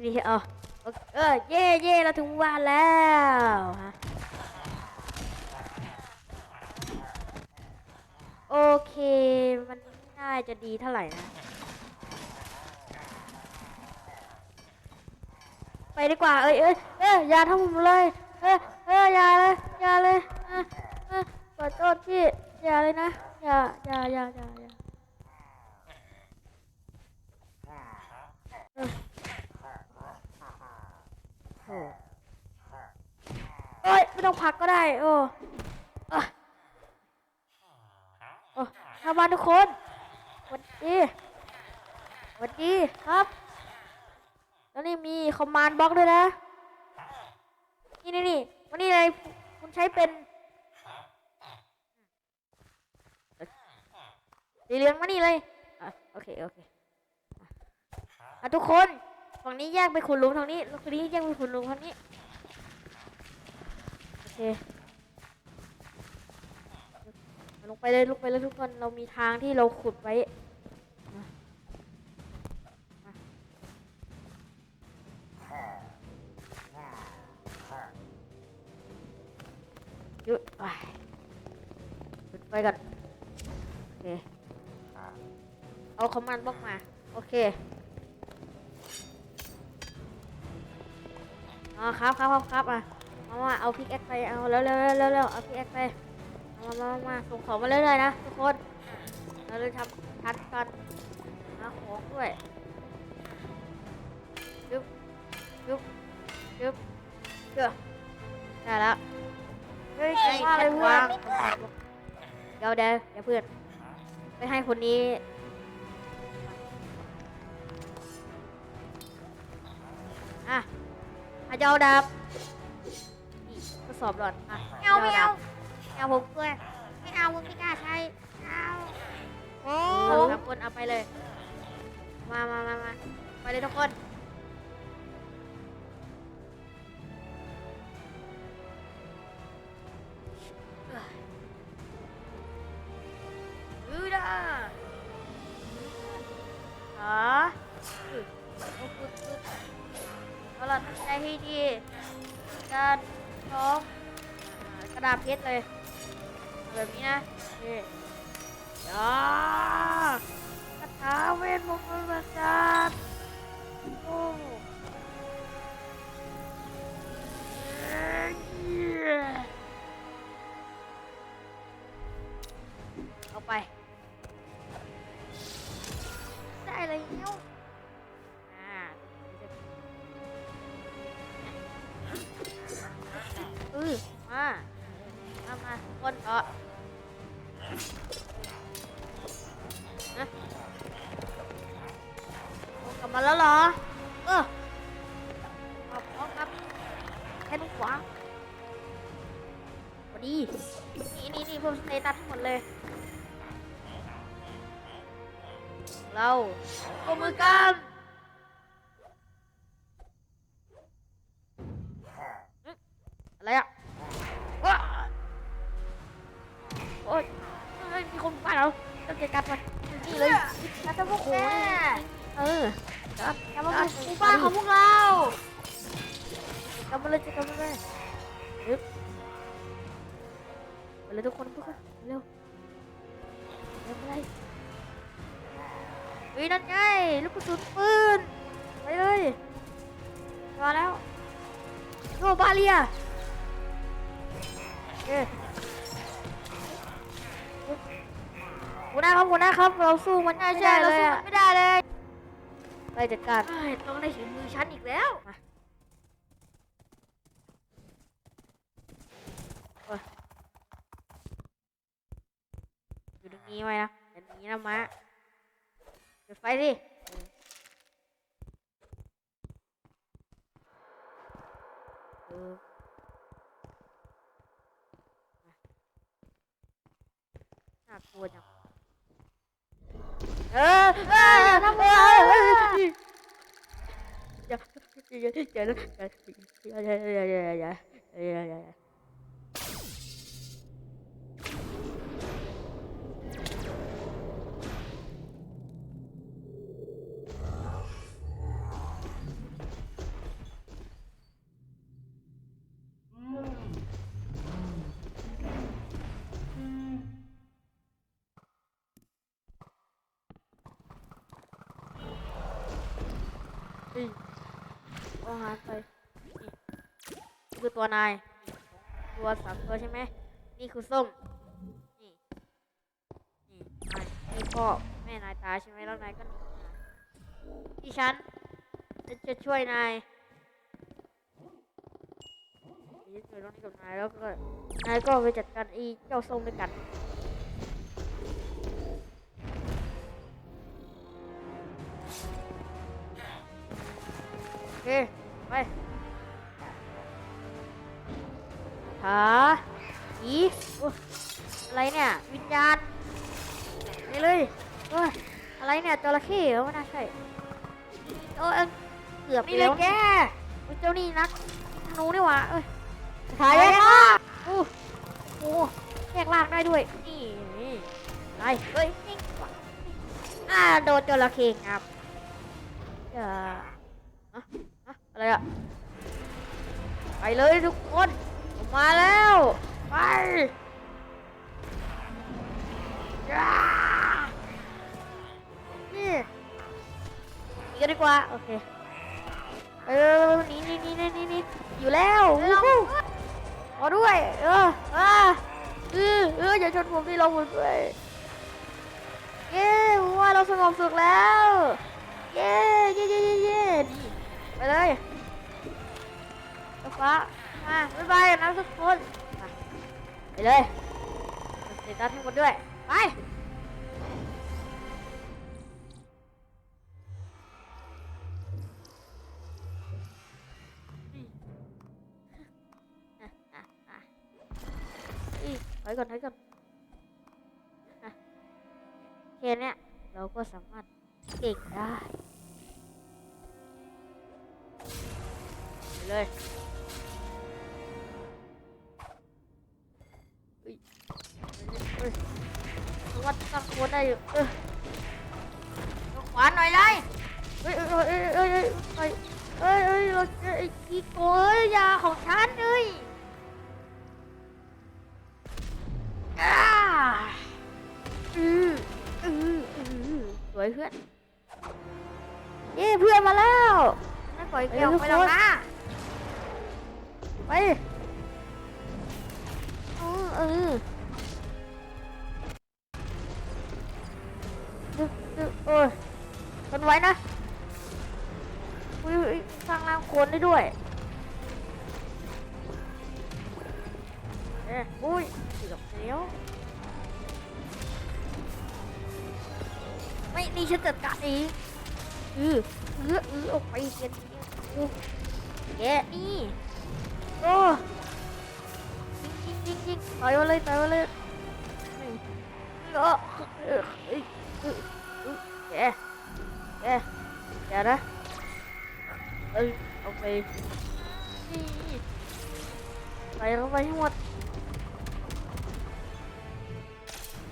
ทีนี้เออโอเคเออเย่เย่เราถึงหมู่บ้านแล้วฮะโอเค มันไม่น่าจะดีเท่าไหร่นะ ไปดีกว่า เอ้ยเอ้ยเอ้ยอย่าทำผมเลย เอ้ยเอ้ยอย่าเลยอย่าเลยเอ้ยเอ้ยขอโทษพี่อย่าเลยนะ อย่าอย่าอย่าอย่าอย่าเออโอ้ เอ้ยไม่ต้องพักก็ได้โอ้เอ้ยโอ้ชาวบ้านทุกคนสวัสดีสวัสดีครับ แล้วนี่มีคอมมานด์บล็อกด้วยนะ นี่นี่นี่วันนี้เลยคุณใช้เป็นสีเหลืองมานี่เลย อะ โอเค โอเคอะอะทุกคน ฝั่งนี้แยกไปขุดหลุมทางนี้ฝั่งนี้แยกไปขุดหลุมทางนี้โอเคลงไปเลยลงไปเลยทุกคนเรามีทางที่เราขุดไว้ยุดไปหยุดไปก่อนโอเคเอาคอมมานด์บล็อกมา โอเค อ๋อครับครับครับครับอะมามาเอาพิกแอคไปเอาเร็วเร็วเร็วเร็วเอาพิกแอคไปมามามามาส่งของมาเรื่อยๆนะทุกคนเราเลยทำทันกันหาของด้วยยุบยุบยุบเชื่อได้แล้วเฮ้ยเก่งมากเลยเพื่อนเดี๋ยวเดี๋ยวเดี๋ยวเพื่อนไปให้คนนี้อะ จจะเอาดาบนี่ทดสอบหลอดอะไม่เอาไม่เอาไม่เอาผมด้วยไม่เอามึงไม่กล้าใช้ไม่เอาโอ้เอาครับคนเอาไปเลย มามามามาไปเลยทุกคน ตั้งใจให้ดีการพร้อมกระดาษเพชรเลยแบบนี้นะนี่ยาคาถาเวทมนต์ประสาทโอ้ แล้วเหรอ เออขอบคุณครับแค่ลูกขวาพอดี นี่นี่นี่เพิ่มสเตตัสทั้งหมดเลย เราร่วมมือกันอึ๊ะอะไรอะว้าโอ๊ยเฮ้ยมีคนบ้าเราต้องเก็บกันไปนี่เลยแล้วจะพวกแก เออจับจะมาบุกหมู่บ้านของพวกเราจับมาเลยจับมาเลยอึ๊บไปเลยทุกคนทุกคนเร็วเร็วไปเลยเฮ้ยนั่นไงลูกกระสุนปืนไปเลยมาแล้วโนบาเลียเอ้ยหัวหน้าครับหัวหน้าครับ เราสู้มันไม่ได้เลยไม่ได้เลย ไปจัดการเอ้ยต้องได้ถึงมือฉันอีกแล้วอยู่ตรงนี้ไว้นะเดี๋ยวหนี้นะมะจุดไฟดิเออน่ากลัวจัง dạ dạ nó dạ dạ dạ dạ dạ dạ dạ dạ dạ Peace. ย่าอย่าอย่าอย่าอย่าอย่าอย่าอย่าเอ้ยเอาอาหาไปนี่คือตัวนาย ตัวสามตัวใช่ไหม นี่คือส้ม นี่ นี่นายนี่พ่อแม่นายตายใช่ไหมแล้วนายก็หนีมาที่ฉันฉันจะช่วยนายฉันจะช่วยน้องนี่กับนายแล้วก็นายก็ไปจัดการอีเจ้าส้มด้วยกัน อีโอ้อะไรเนี่ยวิญญาณไปเลยโอ้ยอะไรเนี่ยจระเข้เหรอไม่น่าใช่โอ้ยเอ้ยเกือบนี่เลยแกอุ๊ยเจ้านี่นักธนูนี่หว่าเอ้ยถ่ายเลยค่ะโอ้โหแยกลากได้ด้วยนี่นี่อะไรเฮ้ยนิ่งว่ะอ่าโดนจระเข้งับอย่าอะอะไรอะไปเลยทุกคน ผมมาแล้ว ไปย่านี่หนีกันดีกว่า โอเค เออนี่นี่นี่นี่นี่อยู่แล้ววู้ฮู้ขอด้วย เอออ่าเออเอออย่าชนผมที่เราหมดด้วยเย้ว่าเราสงบสุขแล้ว เย้เย้เย้เย้เย่ไปเลยฟ้ามาบ๊ายบายนะทุกคน ไปเลยเสร็จแล้วทั้งหมดด้วย ไปอะอะอะอีถอยก่อนถอยก่อนแค่เนี้ยเราก็สามารถเก่งได้ ไปเลย สามารถตั้งโคนได้อยู่เออขวานหน่อยเลยเฮ้ยเฮ้ยเฮ้ยเฮ้ยเฮ้ยเฮ้ยเฮ้ยเราเจอไอ้กีโก้ยาของฉันเลยอ่าอืออืออือสวยเพื่อนเย้เพื่อนมาแล้วไม่ปล่อยแกออกไปหรอกนะไป ไว้นะอุ้ยสร้างน้ำโคลนได้ด้วยเอ้ยอุ้ยเกือบแล้วไม่นี่ฉันจัดการเองเออเออเออออกไปเกันกูแกนี่โอ้ยิงยิงยิงยิงต่อยมาเลยต่อยมาเลยนี่เออเออเอ้ยเออ เออแกแกนะ เอ้ยเอาไปนี่ใส่เข้าไปให้หมด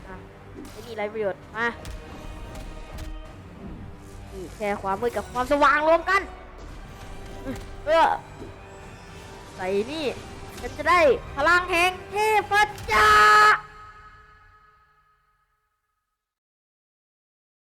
อะไม่มีไรประโยชน์ มานี่แค่ความมืดกับความสว่างรวมกันเพื่อใส่นี่ฉันจะได้พลังแห่งเทพเจ้า